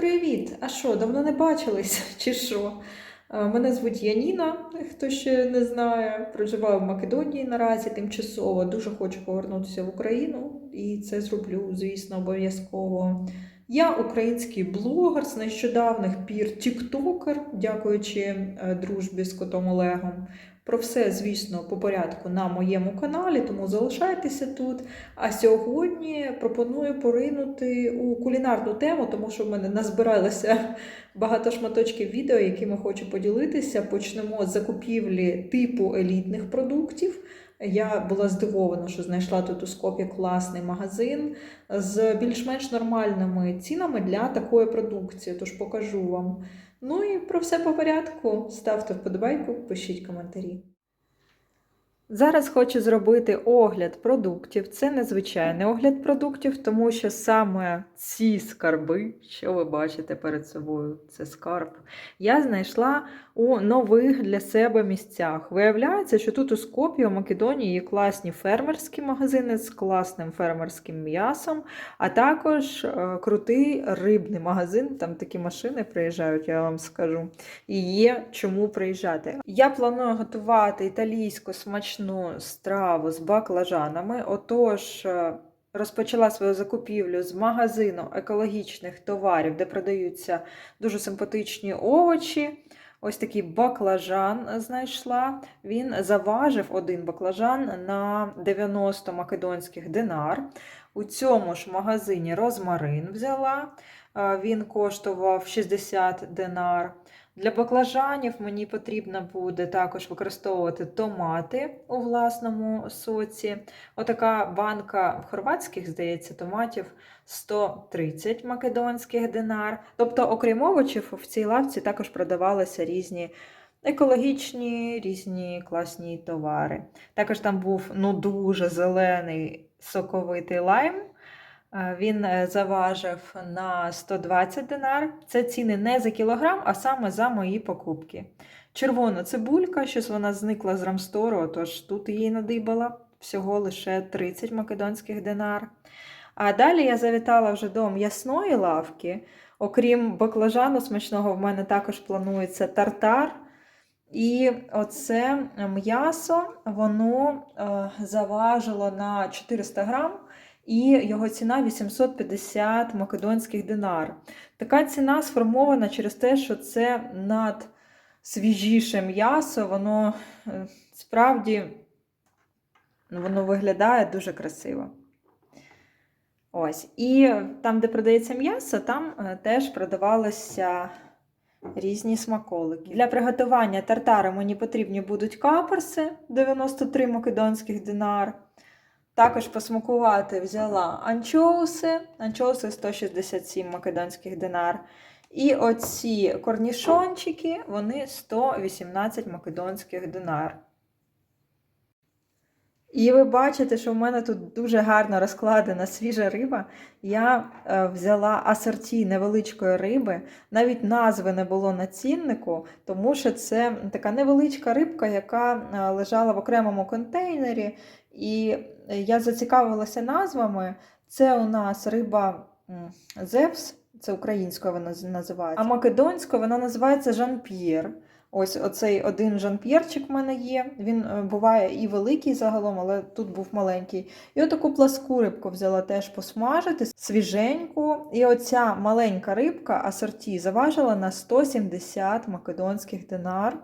Привіт! А що, давно не бачились? Чи що? Мене звуть Яніна, хто ще не знає. Проживаю в Македонії наразі тимчасово. Дуже хочу повернутися в Україну, і це зроблю, звісно, обов'язково. Я український блогер з нещодавних пір тіктокер, дякуючи е, дружбі з котом Олегом. Про все, звісно, по порядку на моєму каналі, тому залишайтеся тут. А сьогодні пропоную поринути у кулінарну тему, тому що в мене назбиралося багато шматочків відео, якими хочу поділитися. Почнемо з закупівлі типу елітних продуктів. Я була здивована, що знайшла тут у Скопі класний магазин з більш-менш нормальними цінами для такої продукції, тож покажу вам. Ну і про все по порядку. Ставте вподобайку, пишіть коментарі. Зараз хочу зробити огляд продуктів. Це незвичайний огляд продуктів, тому що саме ці скарби, що ви бачите перед собою, це скарб, я знайшла у нових для себе місцях. Виявляється, що тут у Скопі, у Македонії є класні фермерські магазини з класним фермерським м'ясом, а також е, крутий рибний магазин. Там такі машини приїжджають, я вам скажу. І є чому приїжджати. Я планую готувати італійську смачну страву з баклажанами. Отож, е, розпочала свою закупівлю з магазину екологічних товарів, де продаються дуже симпатичні овочі. Ось такий баклажан знайшла. Він заважив один баклажан на 90 македонських динар. У цьому ж магазині розмарин взяла. Е, Він коштував 60 динар. Для баклажанів мені потрібно буде також використовувати томати у власному соці. Отака банка хорватських, здається, томатів 130 македонських динар. Тобто, окрім овочів, в цій лавці також продавалися різні екологічні, різні класні товари. Також там був ну, дуже зелений соковитий лайм. Е, Він е, заважив на 120 динар. Це ціни не за кілограм, а саме за мої покупки. Червона цибулька, щось вона зникла з рамстору, тож тут її надибала всього лише 30 македонських динар. А далі я завітала вже до м'ясної лавки. Окрім баклажану смачного, в мене також планується тартар. І оце м'ясо воно е, заважило на 400 грам і його ціна 850 македонських динар. Така ціна сформована через те, що це надсвіжіше м'ясо, воно е, справді воно виглядає дуже красиво. Ось. І там, де продається м'ясо, там е, теж продавалося різні смаколики. Для приготування тартару мені потрібні будуть каперси 93 македонських динар. Також посмакувати взяла анчоуси, анчоуси 167 македонських динар. І оці корнішончики, вони 118 македонських динар. І ви бачите, що в мене тут дуже гарно розкладена свіжа риба. Я е, взяла асорті невеличкої риби, навіть назви не було на ціннику, тому що це така невеличка рибка, яка е, лежала в окремому контейнері. І я зацікавилася назвами. Це у нас риба Зевс, це українською вона називається. А македонською вона називається Жан-П'єр. Ось оцей один Жан-П'єрчик в мене є. Він е, буває і великий загалом, але тут був маленький. І отаку пласку рибку взяла теж посмажити, свіженьку. І оця маленька рибка асорті заважила на 170 македонських динар.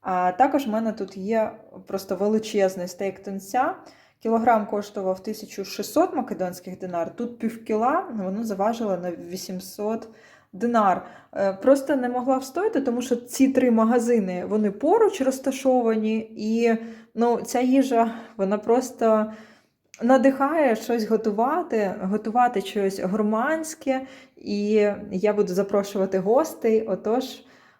А також в мене тут є просто величезний стейк тунця. Кілограм коштував 1600 македонських динар, тут пів кіла, воно заважило на 800 динар. Е, Просто не могла встояти, тому що ці три магазини вони поруч розташовані, і ну, ця їжа вона просто надихає щось готувати, готувати щось гурманське, і я буду запрошувати гостей. Отож,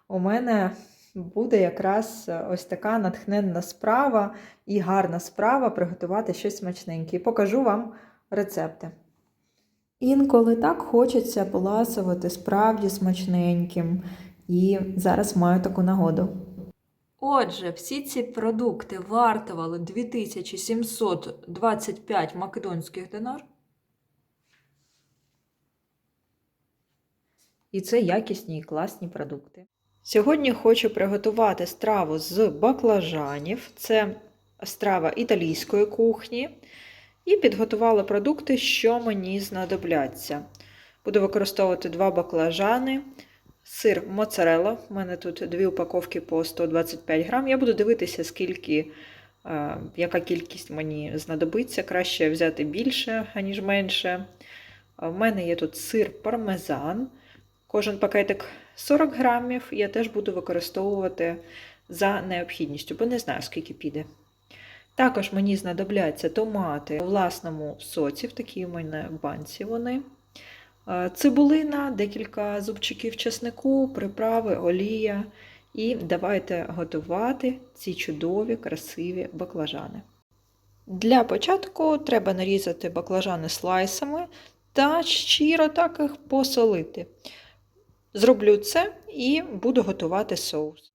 у мене буде якраз е, ось така натхненна справа і гарна справа приготувати щось смачненьке. І Покажу вам рецепти. Інколи так хочеться поласувати справді смачненьким, і зараз маю таку нагоду. Отже, всі ці продукти вартували 2725 македонських динар. І це якісні і класні продукти. Сьогодні хочу приготувати страву з баклажанів. Це страва італійської кухні. І підготувала продукти, що мені знадобляться. Буду використовувати два баклажани, сир моцарелла. У мене тут дві упаковки по 125 грам. Я буду дивитися, скільки, е, яка кількість мені знадобиться. Краще взяти більше, аніж менше. У мене є тут сир пармезан. Кожен пакетик 40 грамів. Я теж буду використовувати за необхідністю, бо не знаю, скільки піде. Також мені знадобляться томати у власному соці, в такій у мене банці вони. Е, Цибулина, декілька зубчиків чеснику, приправи, олія. І давайте готувати ці чудові, красиві баклажани. Для початку треба нарізати баклажани слайсами та щиро так їх посолити. Зроблю це і буду готувати соус.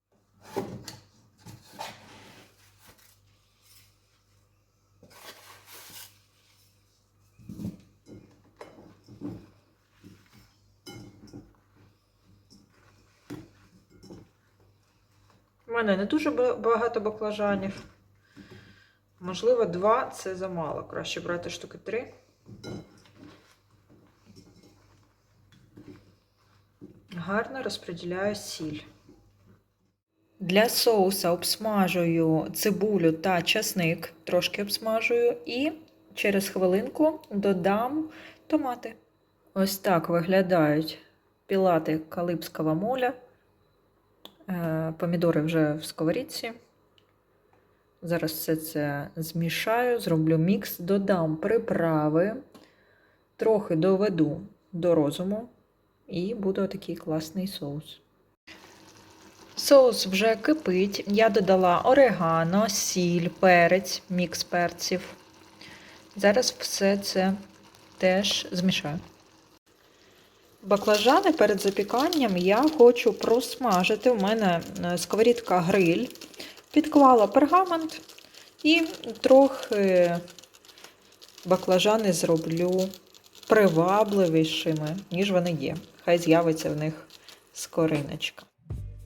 У мене не дуже багато баклажанів. Можливо, два це замало. Краще брати штуки три. Гарно розподіляю сіль. Для соуса обсмажую цибулю та часник, трошки обсмажую, і через хвилинку додам томати. Ось так виглядають пілати калипського моля. Е, Помідори вже в сковорідці. Зараз все це змішаю, зроблю мікс, додам приправи, трохи доведу до розуму, і буде такий класний соус. Соус вже кипить. Я додала орегано, сіль, перець, мікс перців. Зараз все це теж змішаю. Баклажани перед запіканням я хочу просмажити. У мене е, сковорідка гриль. Підклала пергамент і трохи баклажани зроблю привабливішими, ніж вони є. Хай з'явиться в них скориночка.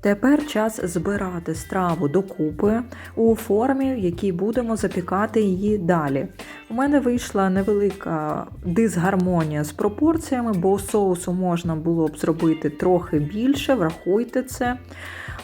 Тепер час збирати страву докупи у формі, в якій будемо запікати її далі. У мене вийшла невелика дисгармонія з пропорціями, бо соусу можна було б зробити трохи більше, врахуйте це.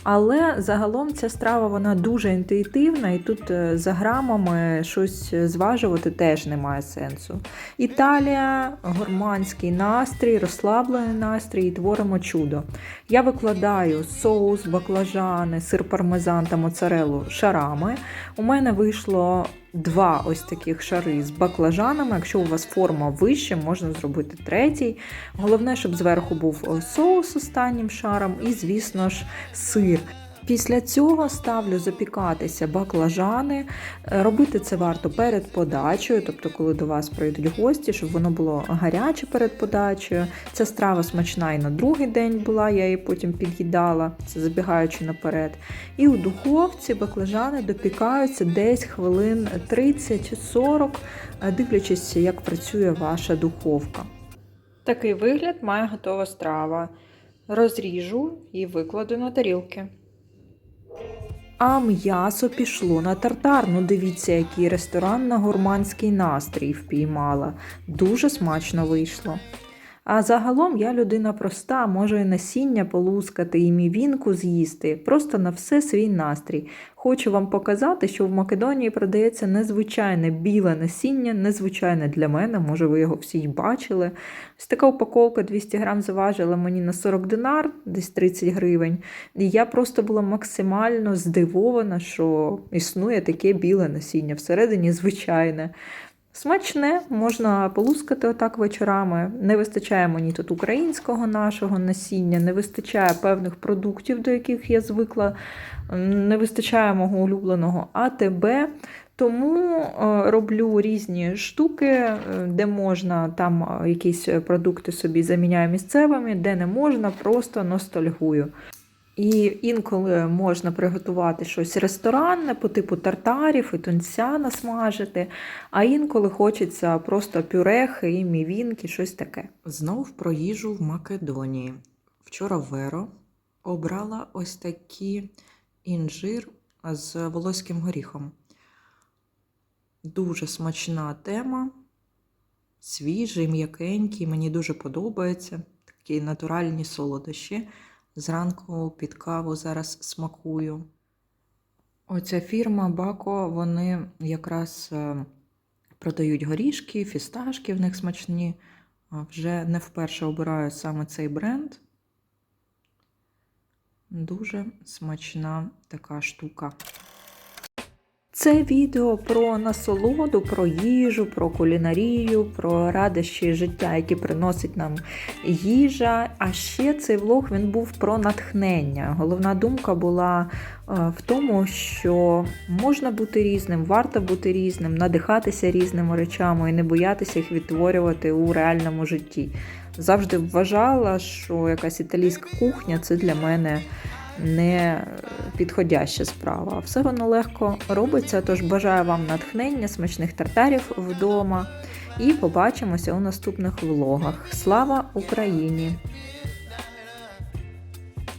Але загалом ця страва вона дуже інтуїтивна, і тут е, за грамами щось зважувати теж немає сенсу. Італія, гурманський настрій, розслаблений настрій і творимо чудо. Я викладаю соус, баклажани, сир пармезан та моцарелу шарами. У мене вийшло два ось таких шари з баклажанами. Якщо у вас форма вища, можна зробити третій. Головне, щоб зверху був соус останнім шаром і, звісно ж, сир. Після цього ставлю запікатися баклажани. Е, Робити це варто перед подачею, тобто, коли до вас прийдуть гості, щоб воно було гаряче перед подачею. Ця страва смачна і на другий день була, я її потім під'їдала, це забігаючи наперед. І у духовці баклажани допікаються десь хвилин 30-40, е, дивлячись, як працює ваша духовка. Такий вигляд має готова страва. Розріжу і викладу на тарілки. А м'ясо пішло на тартар. Ну дивіться, який ресторан на гурманський настрій впіймала. Дуже смачно вийшло. А загалом я людина проста, можу і насіння полускати, і мівінку з'їсти, просто на все свій настрій. Хочу вам показати, що в Македонії продається незвичайне біле насіння, незвичайне для мене, може ви його всі й бачили. Ось така упаковка 200 грам заважила мені на 40 динар, десь 30 гривень. І я просто була максимально здивована, що існує таке біле насіння, всередині звичайне. Смачне, можна полускати отак вечорами. Не вистачає мені тут українського нашого насіння, не вистачає певних продуктів, до яких я звикла, не вистачає мого улюбленого АТБ. Тому е, роблю різні штуки, е, де можна там е, якісь продукти собі заміняю місцевими, де не можна, просто ностальгую. І інколи можна приготувати щось ресторанне по типу тартарів і тунця насмажити, а інколи хочеться просто пюрехи і мівінки, щось таке. Знов про їжу в Македонії. Вчора Веро обрала ось такі інжир з волоським горіхом. Дуже смачна тема, свіжий, м'якенький, мені дуже подобається. Такі натуральні солодощі. Зранку під каву зараз смакую. Оця фірма Бако, вони якраз е, продають горішки, фісташки в них смачні. Вже не вперше обираю саме цей бренд. Дуже смачна така штука. Це відео про насолоду, про їжу, про кулінарію, про радощі життя, які приносить нам їжа. А ще цей влог він був про натхнення. Головна думка була е, в тому, що можна бути різним, варто бути різним, надихатися різними речами і не боятися їх відтворювати у реальному житті. Завжди вважала, що якась італійська кухня це для мене не підходяща справа. Все воно легко робиться. Тож бажаю вам натхнення, смачних тартарів вдома. І побачимося у наступних влогах. Слава Україні!